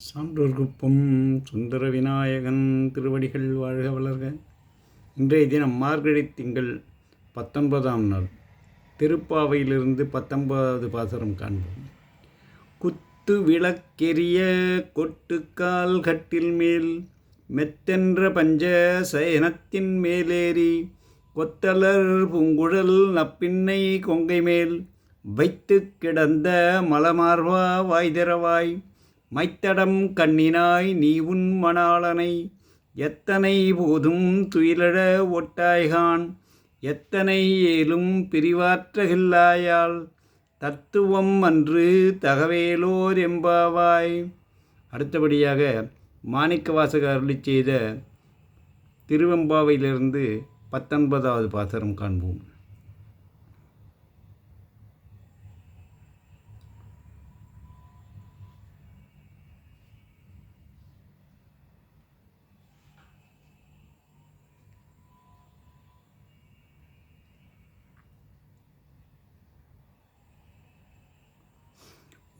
சான்றோர்குப்பம் சுந்தர விநாயகன் திருவடிகள் வாழ்க வளர்க. இன்றைய தினம் மார்கழி திங்கள் பத்தொன்பதாம் நாள். திருப்பாவையிலிருந்து பத்தொன்பதாவது பாசரம் காண்போம். குத்து விளக்கெரிய கொட்டுக்கால் கட்டில் மேல் மெத்தென்ற பஞ்ச சயனத்தின் மேலேறி கொத்தலர் பூங்குழல் நப்பின்னை கொங்கை மேல் வைத்து கிடந்த மலமார்வா வாய்திரவாய் மைத்தடம் கண்ணினாய் நீ உன் மணாளனை. எத்தனை போதும் துயிலழ ஒட்டாய்கான். எத்தனை ஏலும் பிரிவாற்றகில்லாயால். தத்துவம் அன்று தகவேலோர் எம்பாவாய். அடுத்தபடியாக மாணிக்க அருளி செய்த திருவெம்பாவையிலிருந்து பத்தொன்பதாவது பாசரம் காண்போம்.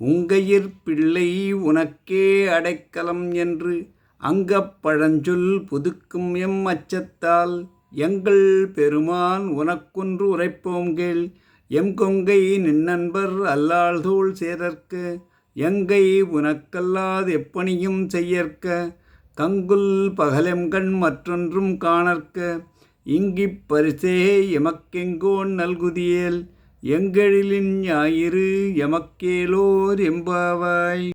உங்கையிற் பிள்ளை உனக்கே அடைக்கலம் என்று அங்கப் பழஞ்சொல் புதுக்கும் எம் அச்சத்தால் எங்கள் பெருமான் உனக்கொன்று உரைப்போம் கேள். எம் கொங்கை நின்னன்பர் அல்லாள்தோள் சேரற்க எங்கை உனக்கல்லாது எப்பணியும் செய்யற்க கங்குல் பகலெம்கண் மற்றொன்றும் காணற்க இங்கிப் பரிசே எமக்கெங்கோன் நல்குதியேல். எங்களின் ஞாயிறு எமக்கேலோர் எம்பாவாய்